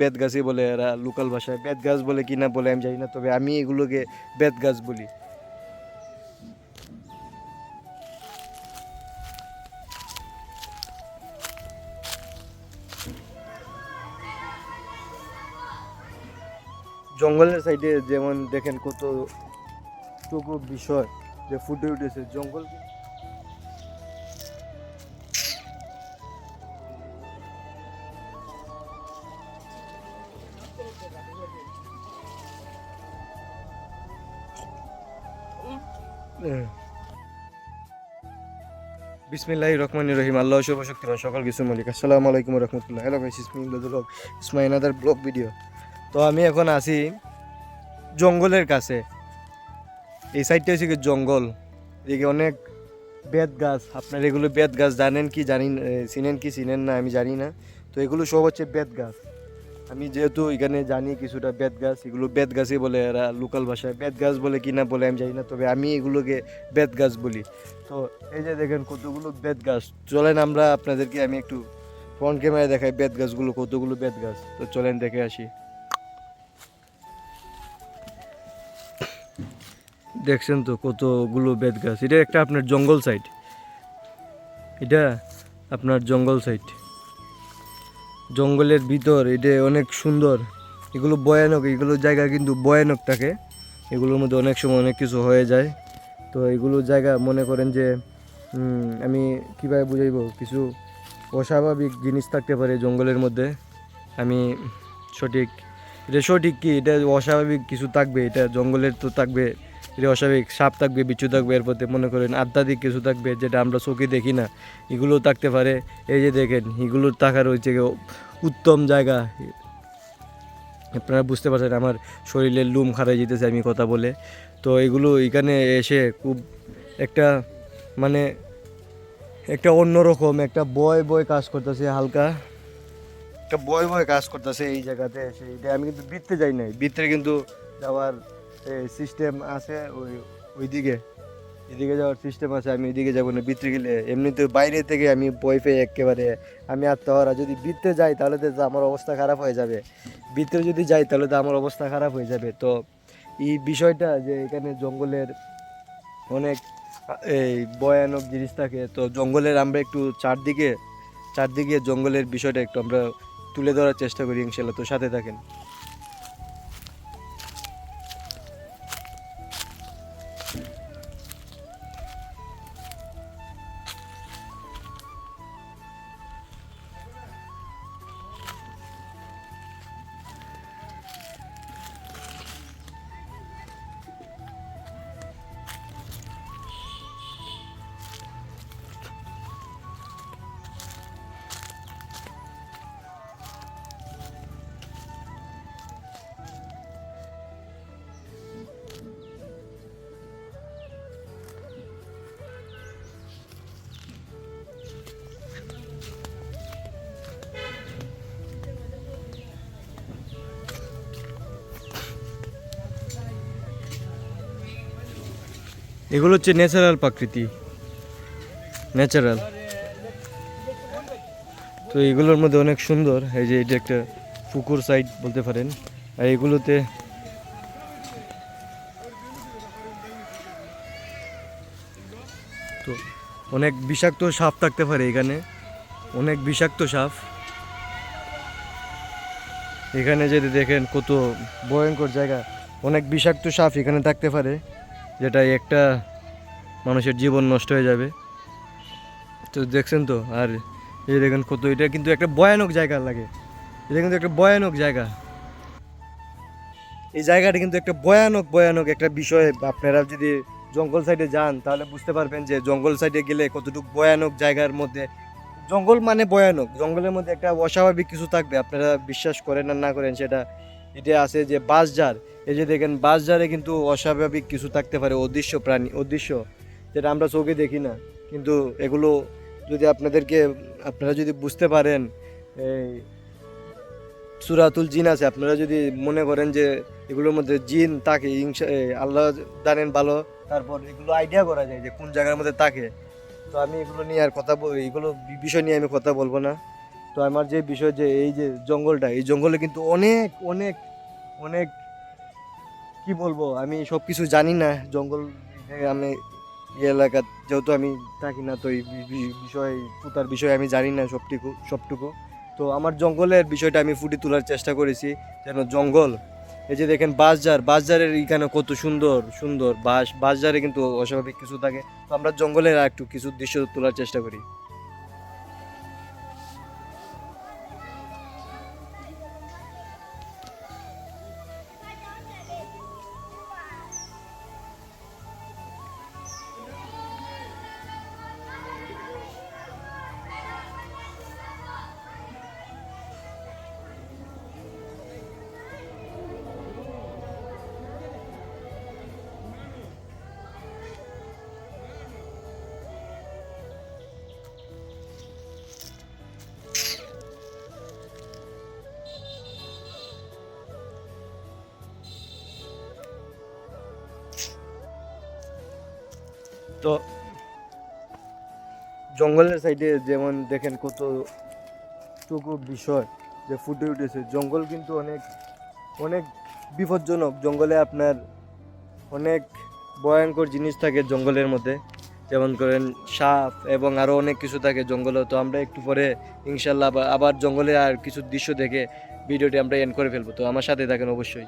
বেত গাছই বলে এরা লোকাল ভাষায় বেত গাছ বলে কি না বলে আমি জানি না, তবে আমি এগুলোকে বেত গাছ বলি। জঙ্গলের সাইডে যেমন দেখেন কত টুকু বিষয় যে ফুটে উঠেছে, জঙ্গল বিসমিল্লাহ রহমান রহিম। আল্লাহ শুভ সর্বশক্তিমান সকাল কিছু মালিক। আসসালামু আলাইকুম রহমতুল্লাহ। হ্যালো ভাই ইসমিন ব্লগ ইসমাই আনাদার ব্লগ ভিডিও তো আমি এখন আছি জঙ্গলের কাছে। এই সাইডটা হচ্ছে জঙ্গল। এদিকে অনেক বেত গাছ। আপনার এগুলো বেত গাছ জানেন কি, জানি চিনেন কি, চিনেন না, আমি জানি না। তো এগুলো সব হচ্ছে বেত গাছ। আমি যেহেতু এখানে জানি কিছুটা বেত গাছ, এগুলো বেত গাছই বলে এরা লোকাল ভাষায়। বেত গাছ বলে কি না বলে আমি জানি না, তবে আমি এগুলোকে বেত গাছ বলি। তো এই যে দেখেন কতগুলো বেত গাছ। চলেন আমরা আপনাদেরকে আমি একটু ফ্রন্ট ক্যামেরায় দেখাই বেত গাছগুলো, কতগুলো বেত গাছ। তো চলেন দেখে আসি। দেখছেন তো কতগুলো বেত গাছ। এটা একটা আপনার জঙ্গল সাইড এটা আপনার জঙ্গল সাইড জঙ্গলের ভিতর, এটা অনেক সুন্দর। এগুলো ভয়ানক, এগুলো জায়গা কিন্তু ভয়ানক থাকে। এগুলোর মধ্যে অনেক সময় অনেক কিছু হয়ে যায়। তো এগুলো জায়গা মনে করেন যে আমি কীভাবে বুঝাইব? কিছু অস্বাভাবিক জিনিস থাকতে পারে জঙ্গলের মধ্যে। আমি সঠিক, এটা সঠিক কি? এটা অস্বাভাবিক কিছু থাকবে, এটা জঙ্গলের তো থাকবে। এটা অস্বাভাবিক। সাপ থাকবে, বিচ্ছু থাকবে, এর প্রতি মনে করেন আধ্যাত্মিক কিছু থাকবে যেটা আমরা চোখে দেখি না। এগুলো থাকতে পারে। এই যে দেখেন এগুলোর থাকার হচ্ছে উত্তম জায়গা। আপনারা বুঝতে পারছেন আমার শরীরের লুম খারাই যেতেছে আমি কথা বলে। তো এগুলো এখানে এসে খুব একটা মানে একটা অন্যরকম, একটা বয় বয় কাজ করতেছে হালকা। একটা বয় বয় কাজ করতেছে এই জায়গাতে এসে। এটা আমি কিন্তু বৃত্তে যাই নাই। বৃত্তে কিন্তু যাওয়ার সিস্টেম আছে ওই, ওইদিকে। এদিকে যাওয়ার সিস্টেম আছে, আমি এদিকে যাব না বৃত্তে গেলে। এমনিতে বাইরে থেকে আমি বই পেয়ে একেবারে, আমি আত্মহারা। যদি বৃত্তে যাই, তাহলে তো আমার অবস্থা খারাপ হয়ে যাবে। বৃত্তে যদি যাই, তাহলে তো আমার অবস্থা খারাপ হয়ে যাবে। তো এই বিষয়টা যে এখানে জঙ্গলের অনেক, এই ভয়ানক জিনিস থাকে, তো জঙ্গলের আমরা একটু চারদিকে চারদিকে জঙ্গলের বিষয়টা একটু আমরা তুলে ধরার চেষ্টা করি ইনশাল্লাহ তো সাথে থাকেন। এগুলো হচ্ছে ন্যাচারাল প্রাকৃতি। ন্যাচারাল তো এগুলোর মধ্যে অনেক সুন্দর, এই যে এটা একটা পুকুর সাইড বলতে পারেন। আর এগুলোতে তো অনেক বিষাক্ত সাপ থাকতে পারে এখানে। অনেক বিষাক্ত সাপ। এখানে যদি দেখেন কত ভয়ঙ্কর জায়গা, অনেক বিষাক্ত সাপ এখানে থাকতে পারে। যেটা একটা মানুষের জীবন নষ্ট হয়ে যাবে। তো দেখছেন তো, আর এই দেখেন কত, এটা কিন্তু একটা ভয়ানক জায়গা লাগে। এটা কিন্তু একটা ভয়ানক জায়গা। এই জায়গাটা কিন্তু একটা ভয়ানক ভয়ানক একটা বিষয়। আপনারা যদি জঙ্গল সাইডে যান, তাহলে বুঝতে পারবেন যে জঙ্গল সাইডে গেলে কতটুকু ভয়ানক জায়গার মধ্যে। জঙ্গল মানে ভয়ানক, জঙ্গলের মধ্যে একটা অস্বাভাবিক কিছু থাকবে, আপনারা বিশ্বাস করেন আর না করেন সেটা। এটা আছে যে বাঁশঝাড় এই যে দেখেন বাঁশঝাড়ে কিন্তু অস্বাভাবিক কিছু থাকতে পারে অদৃশ্য প্রাণী অদৃশ্য। যেটা আমরা চোখে দেখি না। কিন্তু এগুলো যদি আপনাদেরকে আপনারা যদি বুঝতে পারেন এই সুরাতুল জিন আছে আপনারা যদি মনে করেন যে এগুলোর মধ্যে জিন তাকে এ, আল্লাহ জানেন ভালো তারপর এগুলো আইডিয়া করা যায় যে কোন জায়গার মধ্যে থাকে। তো আমি এগুলো নিয়ে আর কথা বল এগুলো বিষয় নিয়ে আমি কথা বলব না। তো আমার যে বিষয় যে এই যে জঙ্গলটা, এই জঙ্গলে কিন্তু অনেক অনেক অনেক, কি বলব, আমি সব কিছু জানি না। জঙ্গল আমি এই এলাকা যেহেতু আমি থাকি না, তো এই বিষয়, পুতার বিষয়ে আমি জানি না সবটুকু সবটুকু। তো আমার জঙ্গলের বিষয়টা আমি ফুটে তোলার চেষ্টা করেছি, যেন জঙ্গল, এই যে দেখেন বাঁশঝাড়, বাঁশঝাড়ের এখানে কত সুন্দর সুন্দর বাস বাঁশঝাড়ে কিন্তু অস্বাভাবিক কিছু থাকে। তো আমরা জঙ্গলের একটু কিছু দৃশ্য তোলার চেষ্টা করি। তো জঙ্গলের সাইডে যেমন দেখেন কত টুকু বিষয় যে ফুটে উঠেছে, জঙ্গল কিন্তু অনেক অনেক বিপজ্জনক। জঙ্গলে আপনার অনেক ভয়ঙ্কর জিনিস থাকে জঙ্গলের মধ্যে। যেমন করেন সাপ এবং আরও অনেক কিছু থাকে জঙ্গলে। তো আমরা একটু পরে ইনশাল্লাহ আবার জঙ্গলে আর কিছু দৃশ্য দেখে ভিডিওটি আমরা এন্ড করে ফেলব। তো আমার সাথে থাকেন অবশ্যই।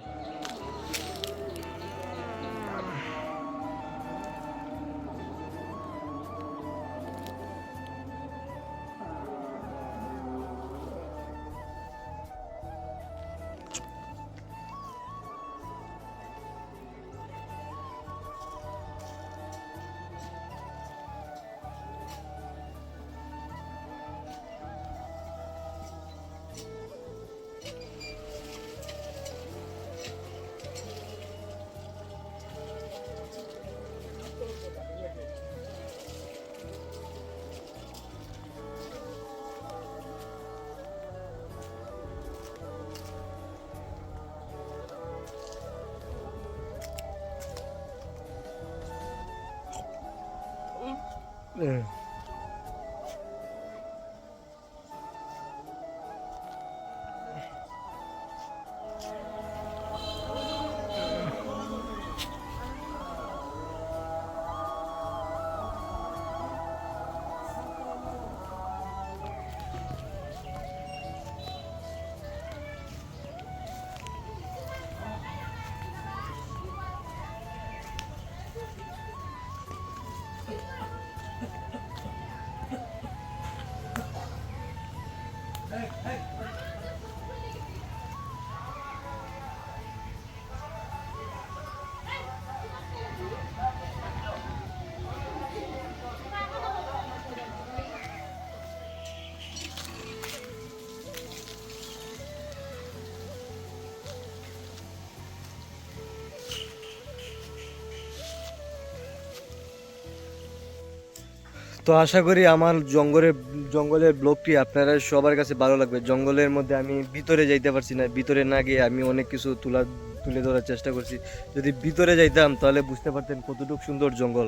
嗯。はいはい。তো আশা করি আমার জঙ্গলের জঙ্গলের ব্লগটি আপনারা সবার কাছে ভালো লাগবে। জঙ্গলের মধ্যে আমি ভিতরে যাইতে পারছি না, ভিতরে না গিয়ে আমি অনেক কিছু তুলা, তুলে ধরার চেষ্টা করছি। যদি ভিতরে যাইতাম তাহলে বুঝতে পারতেন কতটুকু সুন্দর জঙ্গল।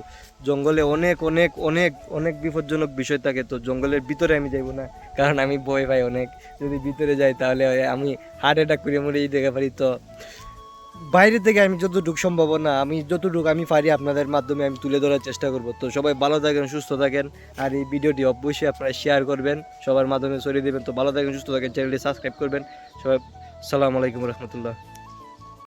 জঙ্গলে অনেক অনেক অনেক অনেক বিপজ্জনক বিষয় থাকে, তো জঙ্গলের ভিতরে আমি যাইব না, কারণ আমি ভয় পাই অনেক। যদি ভিতরে যাই তাহলে আমি হার্ট অ্যাটাক করে মরে যেতে পারি, তো বাইরে থেকে আমি যতটুকু সম্ভব না আমি যতটুকু আমি পারি আপনাদের মাধ্যমে আমি তুলে ধরার চেষ্টা করব। তো সবাই ভালো থাকেন, সুস্থ থাকেন, আর এই ভিডিওটি অবশ্যই আপনারা শেয়ার করবেন, সবার মাধ্যমে ছড়িয়ে দেবেন। তো ভালো থাকেন, সুস্থ থাকেন চ্যানেলটি সাবস্ক্রাইব করবেন। সবাই, সালাম আলাইকুম রহমতুল্লাহ।